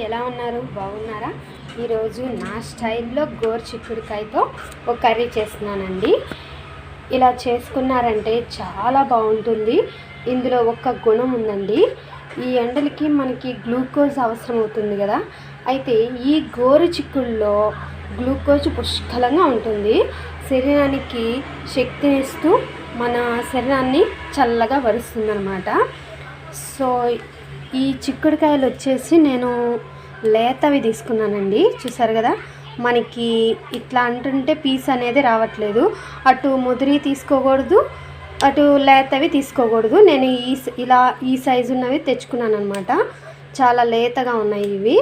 ఎలా ఉన్నారు? బాగున్నారా? ఈరోజు నా స్టైల్లో గోరు చిక్కుడుకాయతో ఒక కర్రీ చేస్తున్నానండి. ఇలా చేసుకున్నారంటే చాలా బాగుంటుంది. ఇందులో ఒక గుణం ఉందండి. ఈ ఎండలకి మనకి గ్లూకోజ్ అవసరం అవుతుంది కదా. అయితే ఈ గోరు చిక్కుల్లో గ్లూకోజ్ పుష్కలంగా ఉంటుంది. శరీరానికి శక్తినిస్తూ మన శరీరాన్ని చల్లగా వరుస్తుందన్నమాట. సో ఈ చిక్కుడుకాయలు వచ్చేసి నేను లేతవి తీసుకున్నానండి. చూసారు కదా? మనకి ఇట్లా అంటుంటే పీస్ అనేది రావట్లేదు. అటు ముదిరి తీసుకోకూడదు అటు లేతవి తీసుకోకూడదు. నేను ఈ ఇలా ఈ సైజు ఉన్నవి తెచ్చుకున్నాను అనమాట చాలా లేతగా ఉన్నాయి ఇవి.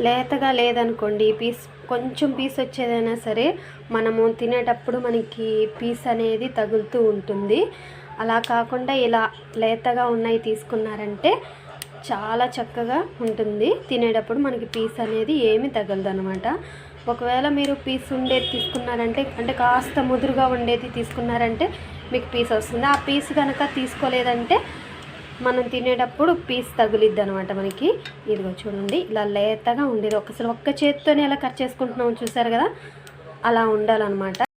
లేతగా లేదనుకోండి పీస్ కొంచెం పీస్ వచ్చేదైనా సరే మనము తినేటప్పుడు మనకి పీస్ అనేది తగులుతూ ఉంటుంది. అలా కాకుండా ఇలా లేతగా ఉన్నాయి తీసుకున్నారంటే చాలా చక్కగా ఉంటుంది. తినేటప్పుడు మనకి పీస్ అనేది ఏమి తగలదు అనమాట ఒకవేళ మీరు పీస్ ఉండేది తీసుకున్నారంటే అంటే కాస్త ముదురుగా ఉండేది తీసుకున్నారంటే మీకు పీస్ వస్తుంది. ఆ పీస్ కనుక తీసుకోలేదంటే మనం తినేటప్పుడు పీస్ తగులిద్ది అనమాట మనకి. ఇదిగో చూడండి ఇలా లేతగా ఉండేది. ఒకసారి ఒక్క చేతితోనే ఎలా కట్ చేసుకుంటున్నాం చూసారు కదా? అలా ఉండాలన్నమాట.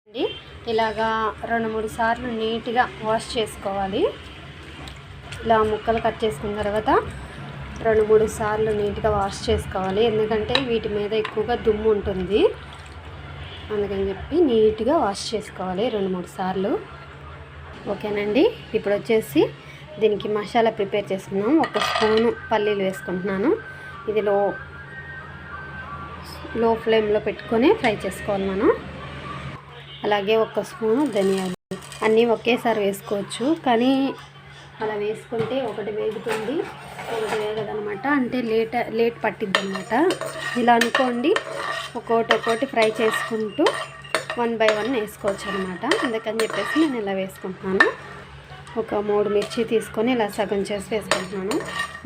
ఇలాగా రెండు మూడు సార్లు నీట్గా వాష్ చేసుకోవాలి. ఇలా ముక్కలు కట్ చేసుకున్న తర్వాత రెండు మూడు సార్లు నీట్గా వాష్ చేసుకోవాలి. ఎందుకంటే వీటి మీద ఎక్కువగా దుమ్ము ఉంటుంది. అందుకని చెప్పి నీట్గా వాష్ చేసుకోవాలి రెండు మూడు సార్లు. ఓకేనండి? ఇప్పుడు వచ్చేసి దీనికి మసాలా ప్రిపేర్ చేసుకున్నాం ఒక స్పూను పల్లీలు వేసుకుంటున్నాను. ఇది లో లో ఫ్లేమ్లో పెట్టుకొని ఫ్రై చేసుకోవాలి మనం. అలాగే ఒక స్పూను ధనియాలు. అన్నీ ఒకేసారి వేసుకోవచ్చు. కానీ అలా వేసుకుంటే ఒకటి వేగుతుంది ఒకటి వేగదనమాట అంటే లేట్ లేట్ పట్టిద్ది అనమాట ఇలా అనుకోండి ఒక్కోటి ఒక్కోటి ఫ్రై చేసుకుంటూ వన్ బై వన్ వేసుకోవచ్చు అనమాట అందుకని చెప్పేసి నేను ఇలా వేసుకుంటున్నాను. ఒక మూడు మిర్చి తీసుకొని ఇలా సగం చేసి వేసుకుంటున్నాను.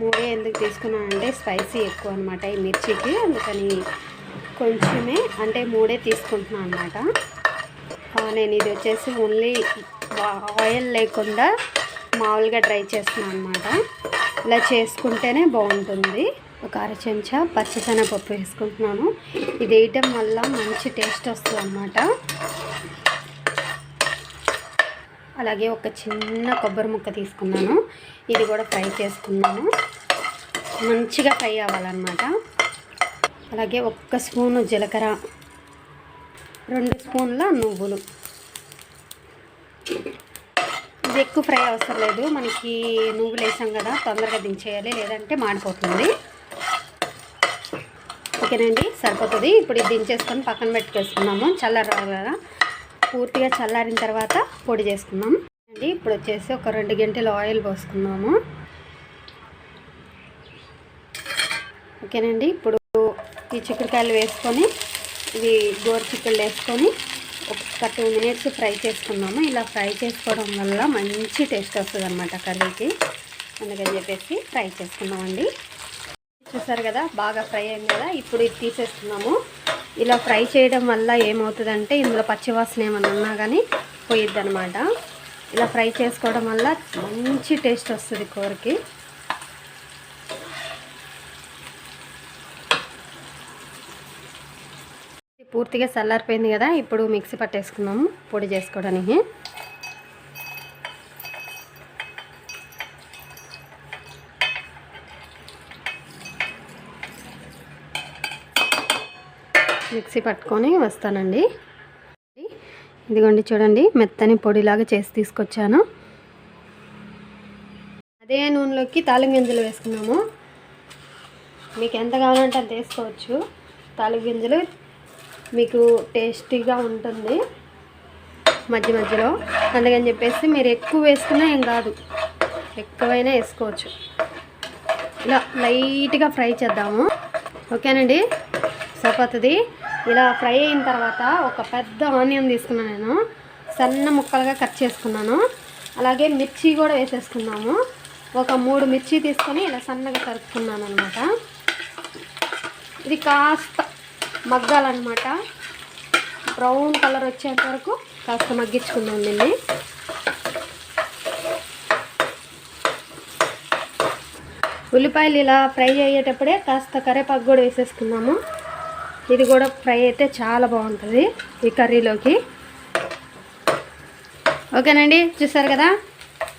మూడే ఎందుకు తీసుకున్నానంటే స్పైసీ ఎక్కువ అనమాట ఈ మిర్చికి. అందుకని కొంచెమే అంటే మూడే తీసుకుంటున్నాను అనమాట నేను ఇది వచ్చేసి ఓన్లీ ఆయిల్ లేకుండా మామూలుగా డ్రై చేస్తున్నాను అనమాట ఇలా చేసుకుంటేనే బాగుంటుంది. ఒక అర చెంచా పచ్చిశనగపప్పు వేసుకుంటున్నాను. ఇది వేయటం వల్ల మంచి టేస్ట్ వస్తుంది అనమాట అలాగే ఒక చిన్న కొబ్బరి ముక్క తీసుకున్నాను. ఇది కూడా ఫ్రై చేసుకున్నాను. మంచిగా ఫ్రై అవ్వాలన్నమాట. అలాగే ఒక్క స్పూను జీలకర్ర రెండు స్పూన్ల నువ్వులు. ఇది ఎక్కువ ఫ్రై అవసరం లేదు. మనకి నువ్వులు వేసాం కదా తొందరగా దించేయాలి లేదంటే మాడిపోతుంది. ఓకేనండి సరిపోతుంది. ఇప్పుడు ఇది దించేసుకొని పక్కన పెట్టుకేసుకున్నాము. చల్లారాలి కదా పూర్తిగా చల్లారిన తర్వాత పొడి చేసుకున్నాం అండి ఇప్పుడు వచ్చేసి ఒక రెండు గంటలు ఆయిల్ పోసుకున్నాము ఓకేనండి ఇప్పుడు ఈ చిక్కుడుకాయలు వేసుకొని ఇవి గోరు చిక్కుళ్ళు వేసుకొని ఒక టూ మినిట్స్ ఫ్రై చేసుకున్నాము. ఇలా ఫ్రై చేసుకోవడం వల్ల మంచి టేస్ట్ వస్తుంది అనమాట కర్రీకి. అందుకని చెప్పేసి ఫ్రై చేసుకున్నామండి. చూసారు కదా బాగా ఫ్రై అయింది కదా ఇప్పుడు ఇది తీసేస్తున్నాము. ఇలా ఫ్రై చేయడం వల్ల ఏమవుతుందంటే ఇందులో పచ్చివాసన ఏమన్నా ఉన్నా కానీ పోయిద్ది ఇలా ఫ్రై చేసుకోవడం వల్ల మంచి టేస్ట్ వస్తుంది కూరకి. పూర్తిగా చల్లారిపోయింది కదా ఇప్పుడు మిక్సీ పట్టేసుకున్నాము పొడి చేసుకోవడానికి. మిక్సీ పట్టుకొని వస్తానండి. ఇదిగోండి చూడండి మెత్తని పొడిలాగా చేసి తీసుకొచ్చాను. అదే నూనెలోకి తాలిం గింజలు వేసుకున్నాము. మీకు ఎంత కావాలంటే అంత వేసుకోవచ్చు. తాలిం గింజలు మీకు టేస్టీగా ఉంటుంది మధ్య మధ్యలో. అందుకని చెప్పేసి మీరు ఎక్కువ వేసుకున్నా ఏం కాదు. ఎక్కువైనా వేసుకోవచ్చు. ఇలా లైట్గా ఫ్రై చేద్దాము. ఓకేనండి? సరిపోతుంది. ఇలా ఫ్రై అయిన తర్వాత ఒక పెద్ద ఆనియన్ తీసుకున్నాను నేను. సన్న ముక్కలుగా కట్ చేసుకున్నాను. అలాగే మిర్చి కూడా వేసేసుకున్నాము ఒక మూడు మిర్చి తీసుకొని ఇలా సన్నగా తరుపుకున్నాను అనమాట ఇది కాస్త మగ్గాలన్నమాట. బ్రౌన్ కలర్ వచ్చేంత వరకు కాస్త మగ్గించుకుందాం దీన్ని. ఉల్లిపాయలు ఇలా ఫ్రై అయ్యేటప్పుడే కాస్త కరివేపాకు కూడా వేసేసుకున్నాము ఇది కూడా ఫ్రై అయితే చాలా బాగుంటుంది ఈ కర్రీలోకి. ఓకేనండి చూసారు కదా?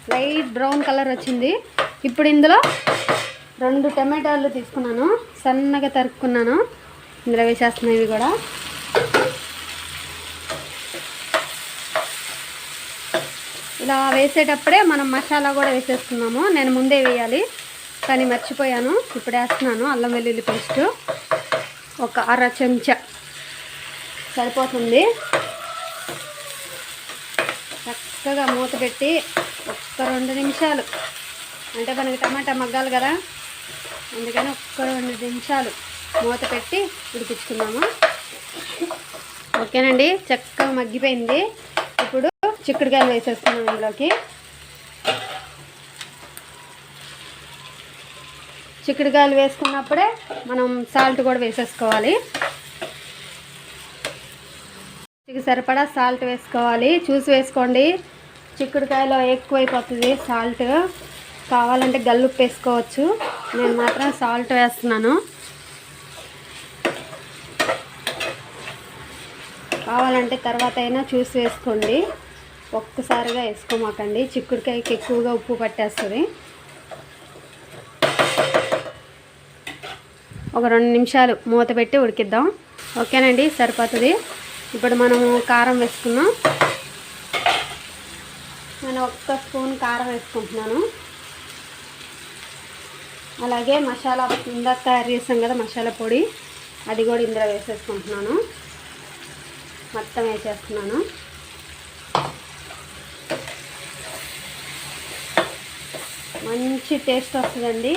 లైట్ బ్రౌన్ కలర్ వచ్చింది. ఇప్పుడు ఇందులో రెండు టమాటాలు తీసుకున్నాను. సన్నగా తరుక్కున్నాను. ఇందులో వేసేస్తున్నాయి ఇవి కూడా. ఇలా వేసేటప్పుడే మనం మసాలా కూడా వేసేస్తున్నాము. నేను ముందే వేయాలి కానీ మర్చిపోయాను. ఇప్పుడు వేస్తున్నాను అల్లం వెల్లుల్లి పేస్ట్. ఒక అర చెంచా. సరిపోతుంది. చక్కగా మూత పెట్టి ఒక్క రెండు నిమిషాలు. అంటే మనకి టమాటా మగ్గాలి కదా? అందుకని ఒక్క రెండు నిమిషాలు. మూత పెట్టి ఉడికించుకుందాము ఓకేనండి చక్కగా మగ్గిపోయింది. ఇప్పుడు చిక్కుడుకాయలు వేసేస్తున్నాం ఇందులోకి. చిక్కుడుకాయలు వేసుకున్నప్పుడే మనం సాల్ట్ కూడా వేసేసుకోవాలి. రుచికి సరిపడా సాల్ట్ వేసుకోవాలి. చూసి వేసుకోండి. చిక్కుడుకాయలో ఎక్కువైపోతుంది సాల్ట్. కావాలంటే గల్లుప్పు వేసుకోవచ్చు. నేను మాత్రం సాల్ట్ వేస్తున్నాను. కావాలంటే తర్వాత అయినా చూసి వేసుకోండి. ఒక్కసారిగా వేసుకోమాకండి. చిక్కుడుకాయకి ఎక్కువగా ఉప్పు పట్టేస్తుంది. ఒక రెండు నిమిషాలు మూత పెట్టి ఉడికిద్దాం. ఓకేనండి? సరిపోతుంది. ఇప్పుడు మనము కారం వేసుకున్నాం నేను ఒక్క స్పూన్ కారం వేసుకుంటున్నాను. అలాగే మసాలా ఇందాక తయారు చేస్తాం కదా మసాలా పొడి. అది కూడా ఇందులో వేసేసుకుంటున్నాను. మొత్తం వేసేస్తున్నాను. మంచి టేస్ట్ వస్తుందండి.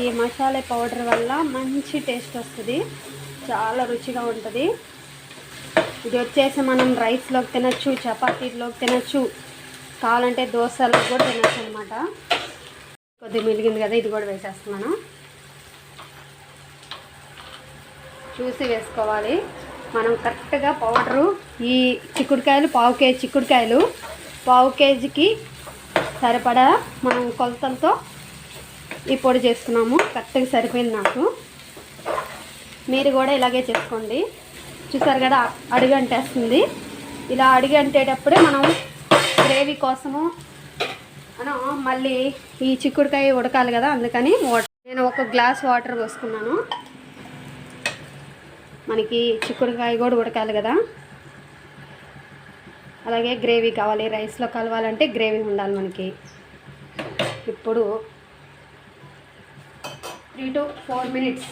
ఈ మసాలా పౌడర్ వల్ల మంచి టేస్ట్ వస్తుంది. చాలా రుచిగా ఉంటుంది. ఇది వచ్చేసి మనం రైస్లోకి తినచ్చు చపాతీలోకి తినచ్చు కావాలంటే దోశలో కూడా తినచ్చు అనమాట కొద్దిగా మిలిగింది కదా ఇది కూడా వేసేస్తున్నాను. చూసి వేసుకోవాలి. మనం కరెక్ట్గా పౌడరు ఈ చిక్కుడుకాయలు పావు కేజీ చిక్కుడుకాయలు. పావు కేజీకి సరిపడా మనం కొలతలతో ఈ పొడి చేసుకున్నాము. కరెక్ట్గా సరిపోయింది నాకు. మీరు కూడా ఇలాగే చేసుకోండి. చూసారు కదా అడిగి అంటేస్తుంది. ఇలా అడిగి అంటేటప్పుడే మనం గ్రేవీ కోసము మనం మళ్ళీ ఈ చిక్కుడుకాయ ఉడకాలి కదా అందుకని వాటర్ నేను ఒక గ్లాస్ వాటర్ పోసుకున్నాను. మనకి చిక్కుడుకాయ కూడా ఉడకాలి కదా. అలాగే గ్రేవీ కావాలి రైస్లో కలవాలంటే గ్రేవీ ఉండాలి మనకి. ఇప్పుడు త్రీ టు ఫోర్ మినిట్స్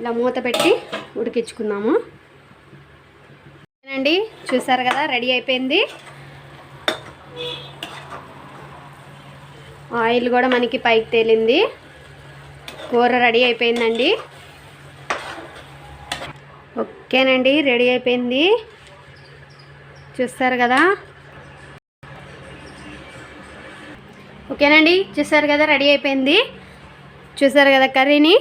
ఇలా మూత పెట్టి ఉడికించుకుందాము. అండి చూసారు కదా రెడీ అయిపోయింది. ఆయిల్ కూడా మనకి పైకి తేలింది. కూర రెడీ అయిపోయిందండి. ఓకేనండి రెడీ అయిపోయింది. చూస్తారు కదా. ఓకేనండి చూసారు కదా రెడీ అయిపోయింది. చూసారు కదా కర్రీని.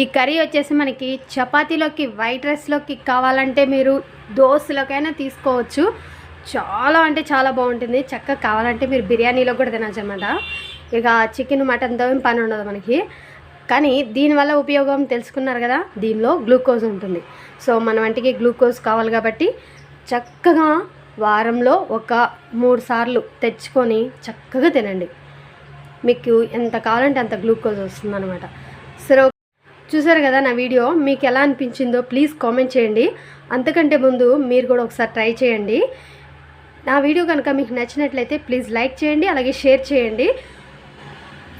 ఈ కర్రీ వచ్చేసి మనకి చపాతీలోకి వైట్ రైస్లోకి కావాలంటే మీరు దోశలోకైనా తీసుకోవచ్చు. చాలా అంటే చాలా బాగుంటుంది. చక్కగా కావాలంటే మీరు బిర్యానీలో కూడా తినచ్చు అనమాట ఇక చికెన్ మటన్తో ఏం పని ఉండదు మనకి. కానీ దీనివల్ల ఉపయోగం తెలుసుకున్నారు కదా దీనిలో గ్లూకోజ్ ఉంటుంది. సో మన వంటికి గ్లూకోజ్ కావాలి కాబట్టి చక్కగా వారంలో ఒక మూడు సార్లు తెచ్చుకొని చక్కగా తినండి. మీకు ఎంత కావాలంటే అంత గ్లూకోజ్ వస్తుంది అనమాట సరే చూసారు కదా నా వీడియో? మీకు ఎలా అనిపించిందో ప్లీజ్ కామెంట్ చేయండి. అంతకంటే ముందు మీరు కూడా ఒకసారి ట్రై చేయండి. నా వీడియో కనుక మీకు నచ్చినట్లయితే ప్లీజ్ లైక్ చేయండి అలాగే షేర్ చేయండి.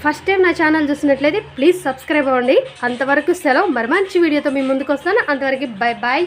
ఫస్ట్ టైం నా ఛానల్ చూసినట్లయితే ప్లీజ్ సబ్స్క్రైబ్ అవ్వండి. అంతవరకు సెలవు. మరి మంచి వీడియోతో మీ ముందుకు వస్తాను. అంతవరకు బై బాయ్